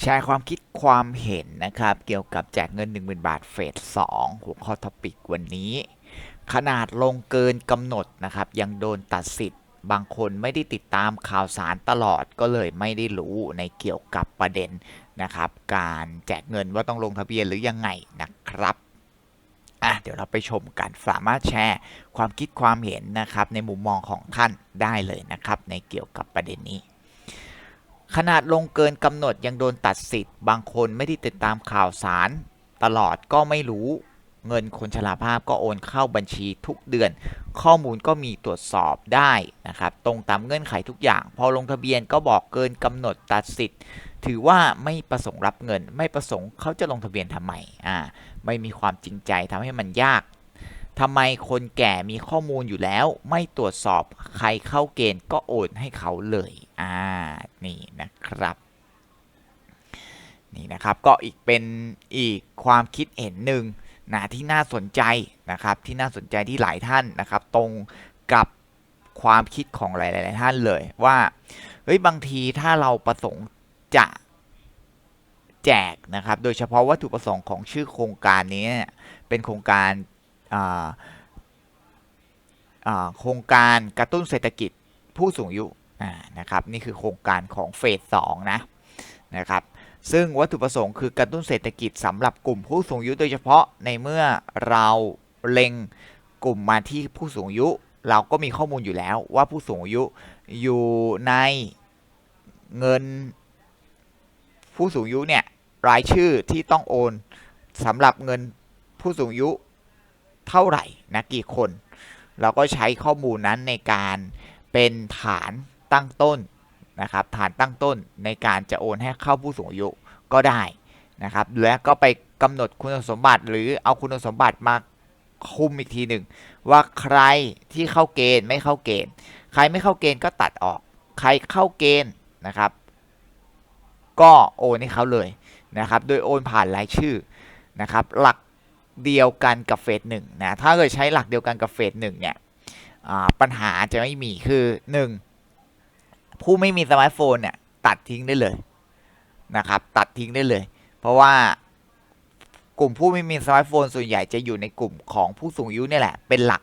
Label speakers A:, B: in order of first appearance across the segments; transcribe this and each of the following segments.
A: แชร์ความคิดความเห็นนะครับ เกี่ยวกับแจกเงิน 10,000 บาทเฟส2หัวข้อท็อปิกวันนี้ ขนาดลงเกินกำหนดนะครับ ยังโดนตัดสิทธิ์ บางคนไม่ได้ติดตามข่าวสารตลอดก็เลยไม่ได้รู้ในเกี่ยวกับประเด็นนะครับ การแจกเงินว่าต้องลงทะเบียนหรือยังไงนะครับอะเดี๋ยวเราไปชมกันสามารถแชร์ความคิดความเห็นนะครับ ในมุมมองของท่านได้เลยนะครับ ในเกี่ยวกับประเด็นนี้ ขนาดลงเกินกำหนดยังโดนตัดสิทธิ์ บางคนไม่ได้ติดตามข่าวสาร ตลอดก็ไม่รู้ เงินคนชราภาพก็โอนเข้าบัญชีทุกเดือน ข้อมูลก็มีตรวจสอบได้นะครับ ตรงตามเงื่อนไขทุกอย่าง พอลงทะเบียนก็บอกเกินกำหนดตัดสิทธิ์ ถือว่าไม่ประสงค์รับเงิน ไม่ประสงค์เขาจะลงทะเบียนทำไมอ่าไม่มีความจริงใจทำให้มันยาก ทำไมคนแก่มีข้อมูลอยู่แล้ว ไม่ตรวจสอบใครเข้าเกณฑ์ก็โอนให้เขาเลย อ่า นี่นะครับ นี่นะครับ ก็อีกเป็นอีกความคิดเห็นหนึ่งนะที่น่าสนใจนะครับ ที่น่าสนใจที่หลายท่านนะครับ ตรงกับความคิดของหลาย ๆ ท่านเลยว่า เฮ้ย บางทีถ้าเราประสงค์จะแจกนะครับ โดยเฉพาะวัตถุประสงค์ของชื่อโครงการนี้เป็นโครงการ โครงการกระตุ้นเศรษฐกิจผู้สูงอายุนะครับนี่คือโครงการของเฟสสองนะนะครับซึ่งวัตถุประสงค์คือกระตุ้นเศรษฐกิจสำหรับกลุ่มผู้สูงอายุโดยเฉพาะในเมื่อเราเล็งกลุ่มมาที่ผู้สูงอายุ เราก็มีข้อมูลอยู่แล้วว่าผู้สูงอายุอยู่ในเงิน ผู้สูงอายุเนี่ยรายชื่อที่ต้องโอนสำหรับเงินผู้สูงอายุ เท่าไหร่นะกี่คน เราก็ใช้ข้อมูลนั้นในการเป็นฐานตั้งต้นนะครับฐานตั้งต้นในการจะโอนให้เข้าผู้สูงอายุก็ได้นะครับแล้วก็ไปกำหนดคุณสมบัติ หรือเอาคุณสมบัติมาคุมอีกทีหนึ่งว่าใครที่เข้าเกณฑ์ไม่เข้าเกณฑ์ ใครไม่เข้าเกณฑ์ก็ตัดออก ใครเข้าเกณฑ์นะครับ ก็โอนให้เขาเลยนะครับ โดยโอนผ่านรายชื่อนะครับ หลัก เดียวกันกับเฟสหนึ่งนะ ถ้าเกิดใช้หลักเดียวกันกับเฟสหนึ่งเนี่ยปัญหาจะไม่มีคือหนึ่งผู้ไม่มีสมาร์ทโฟนเนี่ยตัดทิ้งได้เลยนะครับตัดทิ้งได้เลย เพราะว่ากลุ่มผู้ไม่มีสมาร์ทโฟนส่วนใหญ่จะอยู่ในกลุ่มของผู้สูงอายุนี่แหละเป็นหลัก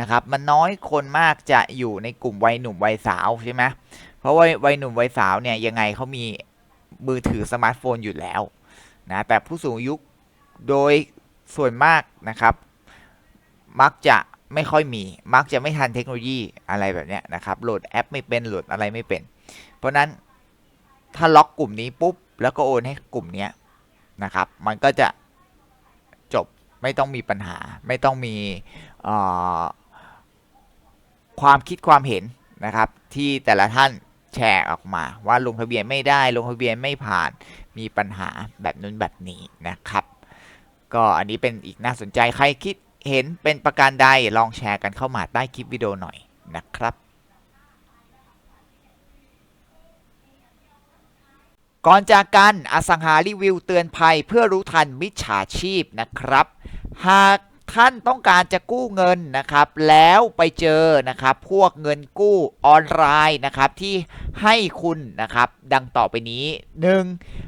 A: นะครับมันน้อยคนมากจะอยู่ในกลุ่มวัยหนุ่มวัยสาวใช่ไหมเพราะว่าวัยหนุ่มวัยสาวเนี่ยยังไงเขามีมือถือสมาร์ทโฟนอยู่แล้วนะแต่ผู้สูงอายุโดย ส่วนมากนะครับ มักจะไม่ค่อยมี มักจะไม่ทันเทคโนโลยีอะไรแบบเนี้ยนะครับ โหลดแอปไม่เป็น โหลดอะไรไม่เป็น เพราะนั้นถ้าล็อกกลุ่มนี้ปุ๊บ แล้วก็โอนให้กลุ่มนี้นะครับ มันก็จะจบ ไม่ต้องมีปัญหา ไม่ต้องมีความคิดความเห็นนะครับ ที่แต่ละท่านแชร์ออกมาว่าลงทะเบียนไม่ได้ ลงทะเบียนไม่ผ่าน มีปัญหาแบบนู้นแบบนี้นะครับ ก็อันนี้เป็นอีกน่าสนใจใครคิดเห็นเป็นประการใดลองแชร์กันเข้ามาใต้คลิปวิดีโอหน่อยนะครับ ก่อนจากกันอสังหารีวิวเตือนภัยเพื่อรู้ทันมิจฉาชีพนะครับ หากท่านต้องการจะกู้เงินนะครับ แล้วไปเจอนะครับ พวกเงินกู้ออนไลน์นะครับที่ให้คุณนะครับ ดังต่อไปนี้ 1.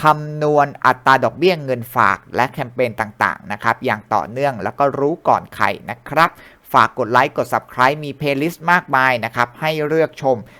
A: คำนวณอัตราดอกเบี้ยเงินฝากและแคมเปญต่างๆนะครับอย่างต่อเนื่องแล้วก็รู้ก่อนใครนะครับ ฝากกดไลค์กด Subscribe มีเพลย์ลิสต์มากมายนะครับให้เลือกชม